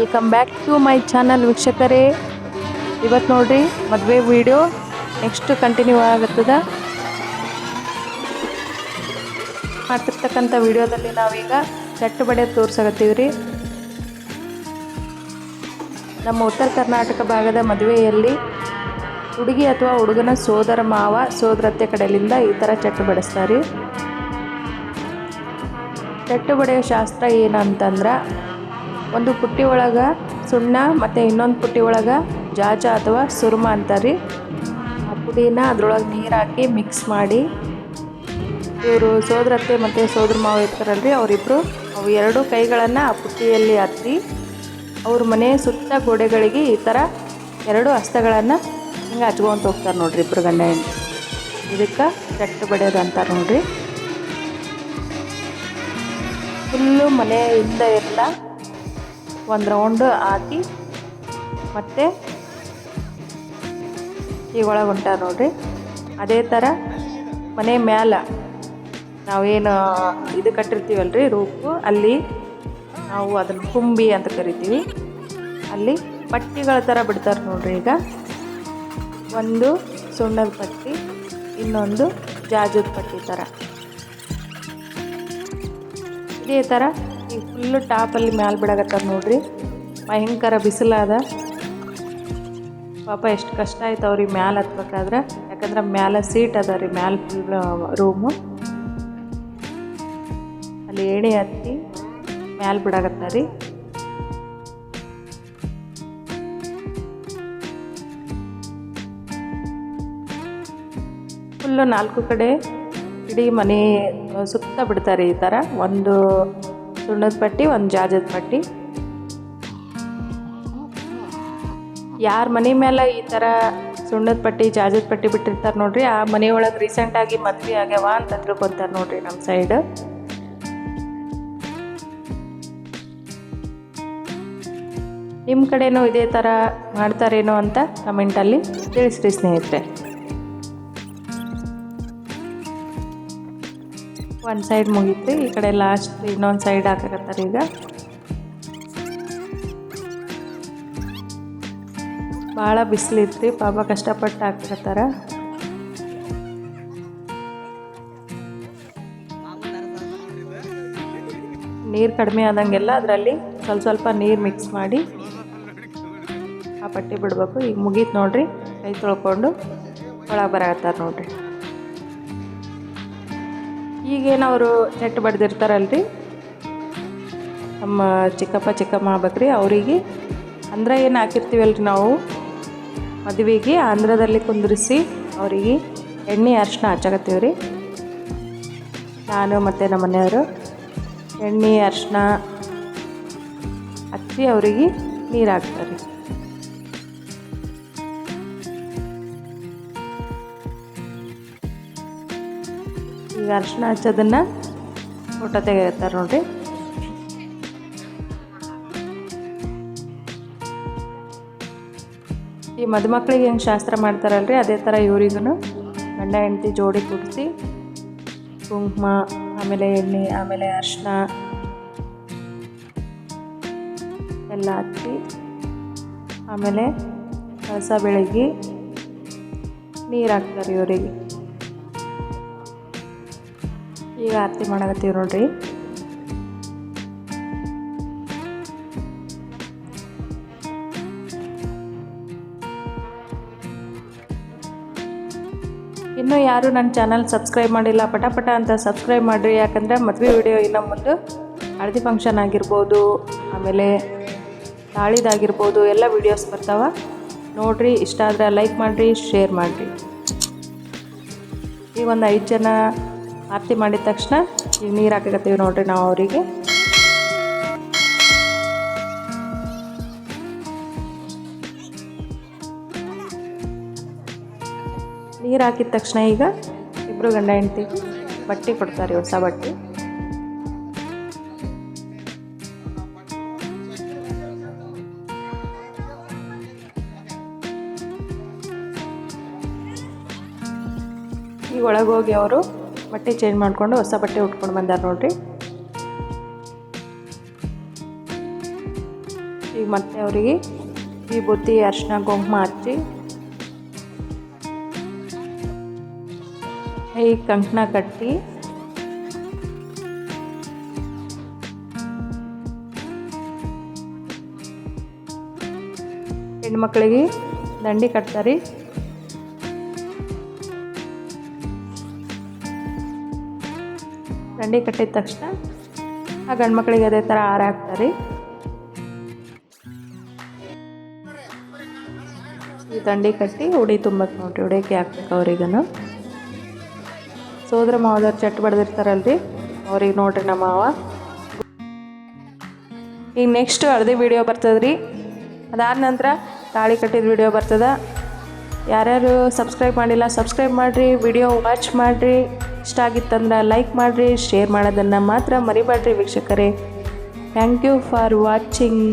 Welcome back to my channel ವೀಕ್ಷಕರೇ. ಇವತ್ತು ನೋಡ್ರಿ, ಮದುವೆ ವಿಡಿಯೋ ನೆಕ್ಸ್ಟ್ ಕಂಟಿನ್ಯೂ ಆಗುತ್ತದೆ. ಮಾಡ್ತಿರ್ತಕ್ಕಂಥ ವಿಡಿಯೋದಲ್ಲಿ ನಾವೀಗ ಚಟ್ಟು ಬಡೆ ತೋರ್ಸಕತ್ತೀವಿ ರೀ ನಮ್ಮ ಉತ್ತರ ಕರ್ನಾಟಕ ಭಾಗದ ಮದುವೆಯಲ್ಲಿ ಹುಡುಗಿ ಅಥವಾ ಹುಡುಗನ ಸೋದರ ಮಾವ ಸೋದರತ್ತೆ ಕಡೆಯಿಂದ ಈ ಥರ ಚಟ್ಟು ಬಡಿಸ್ತಾರೆ. ಚಟ್ಟು ಬಡಿಯೋ ಶಾಸ್ತ್ರ ಏನಂತಂದ್ರೆ ಒಂದು ಪುಟ್ಟಿ ಒಳಗೆ ಸುಣ್ಣ ಮತ್ತು ಇನ್ನೊಂದು ಪುಟ್ಟಿ ಒಳಗೆ ಜಾಜ ಅಥವಾ ಸುರ್ಮ ಅಂತಾರೆ ಆ ಪುಡಿನ ಅದ್ರೊಳಗೆ ನೀರು ಹಾಕಿ ಮಿಕ್ಸ್ ಮಾಡಿ. ಇವರು ಸೋದರತ್ತೆ ಮತ್ತು ಸೋದ್ರ ಮಾವ ಇರ್ತಾರಲ್ರಿ ಅವರಿಬ್ಬರು ಅವು ಎರಡು ಕೈಗಳನ್ನು ಆ ಪುಟ್ಟಿಯಲ್ಲಿ ಹತ್ತಿ ಅವ್ರ ಮನೆ ಸುತ್ತ ಗೋಡೆಗಳಿಗೆ ಈ ಥರ ಎರಡು ಹಸ್ತಗಳನ್ನು ಹಿಂಗೆ ಹಚ್ಕೊಂತ ಹೋಗ್ತಾರೆ ನೋಡ್ರಿ ಇಬ್ಬರು ಗಂಡ ಹೆಣ್ಣು ಇದಕ್ಕೆ ಕೆಟ್ಟು ಬಡಿಯೋದು ಅಂತಾರೆ ನೋಡ್ರಿ. ಫುಲ್ಲು ಮನೆಯಿಂದ ಎಲ್ಲ ಒಂದು ರೌಂಡ್ ಹಾಕಿ, ಮತ್ತೆ ಈಗ ಒಳಗೆ ಹೊಂಟಾರ ನೋಡ್ರಿ. ಅದೇ ಥರ ಮನೆ ಮ್ಯಾಲ ನಾವೇನು ಇದು ಕಟ್ಟಿರ್ತೀವಲ್ರಿ ರೂಪು, ಅಲ್ಲಿ ನಾವು ಅದನ್ನು ಕುಂಬಿ ಅಂತ ಕರಿತೀವಿ. ಅಲ್ಲಿ ಪಟ್ಟಿಗಳ ಥರ ಬಿಡ್ತಾರೆ ನೋಡ್ರಿ ಈಗ. ಒಂದು ಸುಣ್ಣದ ಪಟ್ಟಿ, ಇನ್ನೊಂದು ಜಾಜದ ಪಟ್ಟಿ ಥರ ಇದೇ ಥರ ಈ ಫುಲ್ಲು ಟಾಪಲ್ಲಿ ಮ್ಯಾಲೆ ಬಿಡಕತ್ತಾರ ನೋಡ್ರಿ. ಭಯಂಕರ ಬಿಸಿಲಾದ ಪಾಪ ಎಷ್ಟು ಕಷ್ಟ ಆಯ್ತು ಅವ್ರಿಗೆ ಮ್ಯಾಲೆ ಹತ್ಬೇಕಾದ್ರೆ. ಯಾಕಂದ್ರೆ ಮ್ಯಾಲೆ ಸೀಟ್ ಅದ ರೀ, ಮ್ಯಾಲೆ ಫುಲ್ ರೂಮು ಅಲ್ಲಿ ಏಣಿ ಹತ್ತಿ ಮ್ಯಾಲೆ ಬಿಡಾಕತ್ತಾರ ರೀ. ಫುಲ್ಲು ನಾಲ್ಕು ಕಡೆ ಇಡೀ ಮನೆ, ಸುತ್ತ ಬಿಡ್ತಾರೆ ಈ ಥರ ಒಂದು ಸುಣ್ಣದ ಪಟ್ಟಿ, ಒಂದು ಜಾಜದ ಪಟ್ಟಿ. ಯಾರ ಮನೆ ಮೇಲೆ ಈ ಥರ ಸುಣ್ಣದ ಪಟ್ಟಿ, ಜಾಜದ ಪಟ್ಟಿ ಬಿಟ್ಟಿರ್ತಾರೆ ನೋಡ್ರಿ, ಆ ಮನೆಯೊಳಗೆ ರೀಸೆಂಟಾಗಿ ಮದುವೆ ಆಗ್ಯಾವ ಅಂತ ತಿಳ್ಕೊತಾರೆ ನೋಡ್ರಿ ನಮ್ಮ ಸೈಡ್ ನಿಮ್ಮ ಕಡೆನೂ ಇದೇ ಥರ ಮಾಡ್ತಾರೇನೋ ಅಂತ ಕಮೆಂಟಲ್ಲಿ ತಿಳಿಸ್ರಿ ಸ್ನೇಹಿತರೆ. ಒಂದು ಸೈಡ್ ಮುಗೀತು, ಈ ಕಡೆ ಲಾಸ್ಟ್ ಇನ್ನೊಂದು ಸೈಡ್ ಹಾಕಕತ್ತಾರೆ ಈಗ. ಭಾಳ ಬಿಸಿಲಿತ್ತು, ಪಾಪ ಕಷ್ಟಪಟ್ಟು ಹಾಕಕತ್ತಾರ ನೀರು ಕಡಿಮೆ ಆದಂಗೆಲ್ಲ ಅದರಲ್ಲಿ ಸ್ವಲ್ಪ ಸ್ವಲ್ಪ ನೀರು ಮಿಕ್ಸ್ ಮಾಡಿ ಆ ಪಟ್ಟಿ ಬಿಡಬೇಕು. ಈಗ ಮುಗೀತು ನೋಡ್ರಿ, ಕೈ ತೊಳ್ಕೊಂಡು ಒಳಗೆ ಬರಕತ್ತಾರ ನೋಡ್ರಿ. ಈಗೇನು ಅವರು ಚಟ್ಟು ಬಡ್ದಿರ್ತಾರಲ್ರಿ? ನಮ್ಮ ಚಿಕ್ಕಪ್ಪ, ಚಿಕ್ಕಮ್ಮ ಆಗ್ಬೇಕ್ರಿ ಅವರಿಗೆ ಅಂದ್ರೆ ಏನು ಹಾಕಿರ್ತೀವಲ್ರಿ ನಾವು? ಮದುವೆಗೆ ಆಂಧ್ರದಲ್ಲಿ ಕುಂದಿರಿಸಿ ಅವರಿಗೆ ಎಣ್ಣೆ ಅರ್ಶಿನ ಹಚ್ಚಕತ್ತೀವಿ ರೀ ನಾನು ಮತ್ತು ನಮ್ಮ ಮನೆಯವರು ಎಣ್ಣೆ ಅರ್ಶಿನ ಹಚ್ಚಿ ಅವರಿಗೆ ನೀರು ಹಾಕ್ತಾರೆ ಈಗ ಅರ್ಶಿನ ಹಚ್ಚೋದನ್ನು ಫೋಟೋ ತೆಗಿತಾರೆ ನೋಡಿರಿ. ಈ ಮದುಮಕ್ಳಿಗೆ ಹೆಂಗೆ ಶಾಸ್ತ್ರ ಮಾಡ್ತಾರಲ್ರಿ? ಅದೇ ಥರ ಇವರಿಗೂ ಗಂಡ, ಹೆಂಡತಿ ಜೋಡಿ ಕುಡಿಸಿ ಕುಂಕುಮ, ಆಮೇಲೆ ಎಣ್ಣೆ, ಆಮೇಲೆ ಅರ್ಶಿನ ಎಲ್ಲ ಹಚ್ಚಿ, ಆಮೇಲೆ ಕಳಸ ಬೆಳಗ್ಗೆ ನೀರು ಹಾಕ್ತಾರೆ ಇವರಿಗೆ. ಈಗ ಆರತಿ ಮಾಡಕತ್ತೀವಿ ನೋಡ್ರಿ. ಇನ್ನೂ ಯಾರು ನನ್ನ ಚಾನಲ್ ಸಬ್ಸ್ಕ್ರೈಬ್ ಮಾಡಿಲ್ಲ, ಪಟಾಪಟ ಪಟ ಅಂತ ಸಬ್ಸ್ಕ್ರೈಬ್ ಮಾಡಿರಿ. ಯಾಕಂದರೆ ಮದುವೆ ವಿಡಿಯೋ ಇನ್ನು ಮುಂದೆ ಹಳದಿ ಫಂಕ್ಷನ್ ಆಗಿರ್ಬೋದು, ಆಮೇಲೆ ತಾಳಿದಾಗಿರ್ಬೋದು ಎಲ್ಲ ವೀಡಿಯೋಸ್ ಬರ್ತಾವ. ನೋಡಿರಿ, ಇಷ್ಟ ಆದರೆ ಲೈಕ್ ಮಾಡಿರಿ ಶೇರ್ ಮಾಡಿರಿ. ಈಗ ಒಂದು ಐದು ಜನ ಆರತಿ ಮಾಡಿದ ತಕ್ಷಣ ಈಗ ನೀರು ಹಾಕಕತ್ತೀವಿ ನೋಡ್ರಿ ನಾವು ಅವರಿಗೆ. ನೀರು ಹಾಕಿದ ತಕ್ಷಣ ಈಗ ಇಬ್ಬರು ಗಂಡ ಹೆಂಡತಿ ಬಟ್ಟೆ ಕೊಡ್ತಾರೆ ಹೊಸ ಬಟ್ಟೆ. ಈಗ ಒಳಗೋಗಿ ಅವರು ಬಟ್ಟೆ ಚೇಂಜ್ ಮಾಡಿಕೊಂಡು ಹೊಸ ಬಟ್ಟೆ ಉಟ್ಕೊಂಡು ಬಂದಾರ ನೋಡ್ರಿ. ಈಗ ಮತ್ತೆ ಅವರಿಗೆ ಈ ವಿಭೂತಿ ಅರಿಶಿನ ಕುಂಕುಮ ಹಚ್ಚಿ, ಈ ಕಂಕಣ ಕಟ್ಟಿ ಹೆಣ್ಮಕ್ಳಿಗೆ ದಂಡಿ ಕಟ್ತಾರೆ. ದಂಡಿ ಕಟ್ಟಿದ ತಕ್ಷಣ ಆ ಗಂಡು ಮಕ್ಕಳಿಗೆ ಅದೇ ಥರ ಹಾರ ಹಾಕ್ತಾರೆ. ಈ ದಂಡಿ ಕಟ್ಟಿ ಉಡಿ ತುಂಬಕ್ಕೆ ನೋಡ್ರಿ ಉಡಿಯಕ್ಕೆ ಹಾಕ್ಬೇಕು ಅವ್ರಿಗೂ ಸೋದರ ಮಾವದವ್ರು ಚಟ್ ಬಡ್ದಿರ್ತಾರಲ್ರಿ, ಅವ್ರಿಗೆ ನೋಡ್ರಿ ನಮ್ಮ ಮಾವ. ಈಗ ನೆಕ್ಸ್ಟ್ ಹಳದಿ ವಿಡಿಯೋ ಬರ್ತದ್ರಿ. ಅದಾದ ನಂತರ ತಾಳಿ ಕಟ್ಟಿದ ವಿಡಿಯೋ ಬರ್ತದೆ. ಯಾರ್ಯಾರು ಸಬ್ಸ್ಕ್ರೈಬ್ ಮಾಡಿಲ್ಲ ಸಬ್ಸ್ಕ್ರೈಬ್ ಮಾಡಿರಿ ವಿಡಿಯೋ ವಾಚ್ ಮಾಡಿರಿ. ಇಷ್ಟ ಆಗಿತ್ತಂದ್ರೆ ಲೈಕ್ ಮಾಡಿರಿ ಶೇರ್ ಮಾಡೋದನ್ನು ಮಾತ್ರ ಮರಿಬೇಡ್ರಿ ವೀಕ್ಷಕರೇ. Thank you for watching